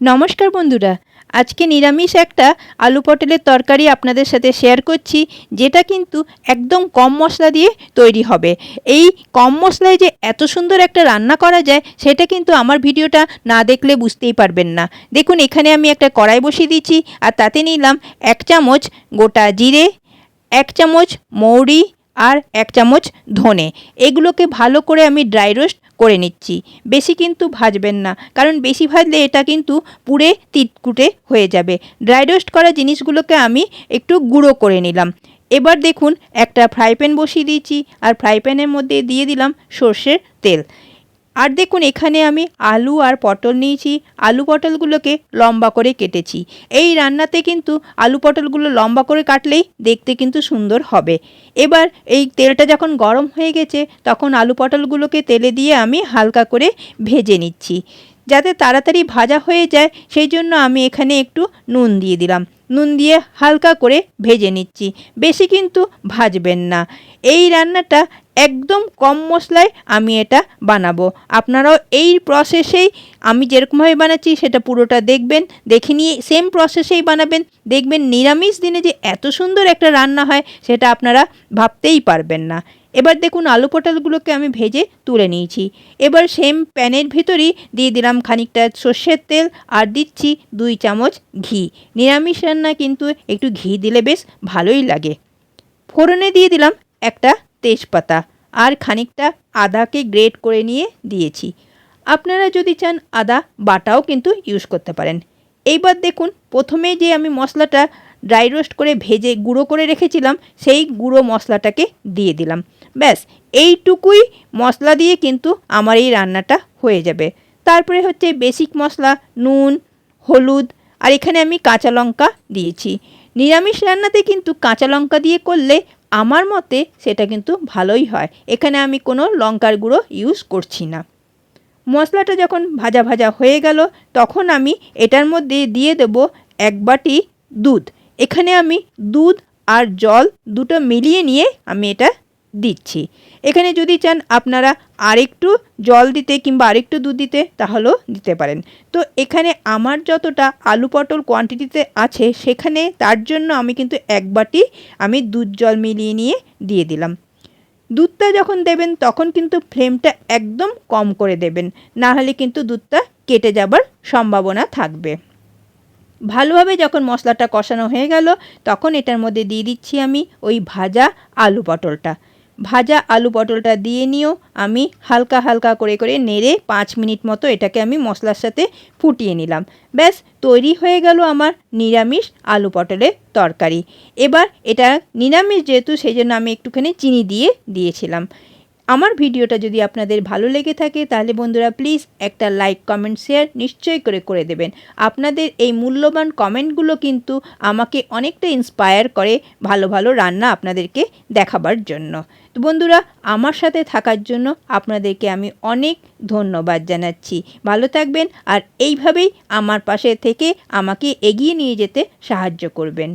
নমস্কার বন্ধুরা, আজকে নিরামিষ একটা আলু পটলের তরকারি আপনাদের সাথে শেয়ার করছি, যেটা কিন্তু একদম কম মশলা দিয়ে তৈরি হবে। এই কম মশলায় যে এত সুন্দর একটা রান্না করা যায়, সেটা কিন্তু আমার ভিডিওটা না দেখলে বুঝতেই পারবেন না। দেখুন, এখানে আমি একটা কড়াই বসিয়ে দিচ্ছি আর তাতে নিলাম এক চামচ গোটা জিরে, এক চামচ মৌরি আর এক চামচ ধনে। এগুলোকে ভালো করে আমি ড্রাই রোস্ট করে নিচ্ছি। বেশি কিন্তু ভাজবেন না, কারণ বেশি ভাজলে এটা কিন্তু পুড়ে তিটকুটে হয়ে যাবে। ড্রাই রোস্ট করা জিনিসগুলোকে আমি একটু গুঁড়ো করে নিলাম। এবার দেখুন, একটা ফ্রাই প্যান বসিয়ে দিয়েছি, আর ফ্রাই প্যানের মধ্যে দিয়ে দিলাম সর্ষের তেল। আর দেখুন, এখানে আমি আলু আর পটল নিয়েছি। আলু পটলগুলোকে লম্বা করে কেটেছি। এই রান্নাতে কিন্তু আলু পটলগুলো লম্বা করে কাটলেই দেখতে কিন্তু সুন্দর হবে। এবার এই তেলটা যখন গরম হয়ে গেছে, তখন আলু পটলগুলোকে তেলে দিয়ে আমি হালকা করে ভেজে নিচ্ছি। যাতে তাড়াতাড়ি ভাজা হয়ে যায়, সেই জন্য আমি এখানে একটু নুন দিয়ে দিলাম। নুন দিয়ে হালকা করে ভেজে নিচ্ছি। বেশি কিন্তু ভাজবেন না। এই রান্নাটা একদম কম মশলায় আমি এটা বানাবো। আপনারাও এই প্রসেসেই আমি যেরকমভাবে বানাচ্ছি সেটা পুরোটা দেখবেন, দেখে নিয়ে সেম প্রসেসেই বানাবেন। দেখবেন নিরামিষ দিনে যে এত সুন্দর একটা রান্না হয় সেটা আপনারা ভাবতেই পারবেন না। এবার দেখুন আলু পটলগুলোকে আমি ভেজে তুলে নিয়েছি। এবার সেম প্যানের ভিতরেই দিয়ে দিলাম খানিকটা সর্ষের তেল আর দিচ্ছি দুই চামচ ঘি। নিরামিষ রান্না কিন্তু একটু ঘি দিলে বেশ ভালোই লাগে। ফোড়নে দিয়ে দিলাম একটা তেজপাতা আর খানিকটা আদাকে গ্রেট করে নিয়ে দিয়েছি। আপনারা যদি চান আদা বাটাও কিন্তু ইউজ করতে পারেন। এইবার দেখুন, প্রথমে যে আমি মশলাটা ড্রাই রোস্ট করে ভেজে গুঁড়ো করে রেখেছিলাম, সেই গুঁড়ো মশলাটাকে দিয়ে দিলাম। ব্যাস, এইটুকুই মশলা দিয়ে কিন্তু আমার এই রান্নাটা হয়ে যাবে। তারপরে হচ্ছে বেসিক মশলা, নুন, হলুদ আর এখানে আমি কাঁচা লঙ্কা দিয়েছি। নিরামিষ রান্নাতে কিন্তু কাঁচা লঙ্কা দিয়ে করলে আমার মতে সেটা কিন্তু ভালোই হয়। এখানে আমি কোনো লঙ্কার গুঁড়ো ইউজ করছি না। মশলাটা যখন ভাজা ভাজা হয়ে গেল, তখন আমি এটার মধ্যে দিয়ে দেব এক বাটি দুধ। এখানে আমি দুধ আর জল দুটো মিলিয়ে নিয়ে আমি এটা দিচ্ছি। এখানে যদি চান আপনারা আরেকটু জল দিতে কিংবা আরেকটু দুধ দিতে, তাহলেও দিতে পারেন। তো এখানে আমার যতটা আলু পটল কোয়ান্টিটিতে আছে, সেখানে তার জন্য আমি কিন্তু এক বাটি আমি দুধ জল মিলিয়ে নিয়ে দিয়ে দিলাম। দুধটা যখন দেবেন, তখন কিন্তু ফ্লেমটা একদম কম করে দেবেন। না হলে কিন্তু দুধটা কেটে যাবার সম্ভাবনা থাকবে। ভালোভাবে যখন মশলাটা কষানো হয়ে গেল, তখন এটার মধ্যে দিয়ে দিচ্ছি আমি ওই ভাজা আলু পটলটা। ভাজা আলু পটলটা দিয়ে নিয়েও আমি হালকা হালকা করে করে নেড়ে পাঁচ মিনিট মতো এটাকে আমি মশলার সাথে ফুটিয়ে নিলাম। ব্যাস, তৈরি হয়ে গেল আমার নিরামিষ আলু পটলের তরকারি। এবার এটা নিরামিষ যেহেতু, সেই জন্য আমি একটুখানি চিনি দিয়ে দিয়েছিলাম। আমার ভিডিওটা যদি আপনাদের ভালো লেগে থাকে, তাহলে বন্ধুরা প্লিজ একটা লাইক কমেন্ট শেয়ার নিশ্চয় করে করে দেবেন। আপনাদের এই মূল্যবান কমেন্টগুলো কিন্তু আমাকে অনেকটা ইন্সপায়ার করে ভালো ভালো রান্না আপনাদেরকে দেখাবার জন্য। তো বন্ধুরা, আমার সাথে থাকার জন্য আপনাদেরকে আমি অনেক ধন্যবাদ জানাচ্ছি। ভালো থাকবেন আর এইভাবেই আমার পাশে থেকে আমাকে এগিয়ে নিয়ে যেতে সাহায্য করবেন।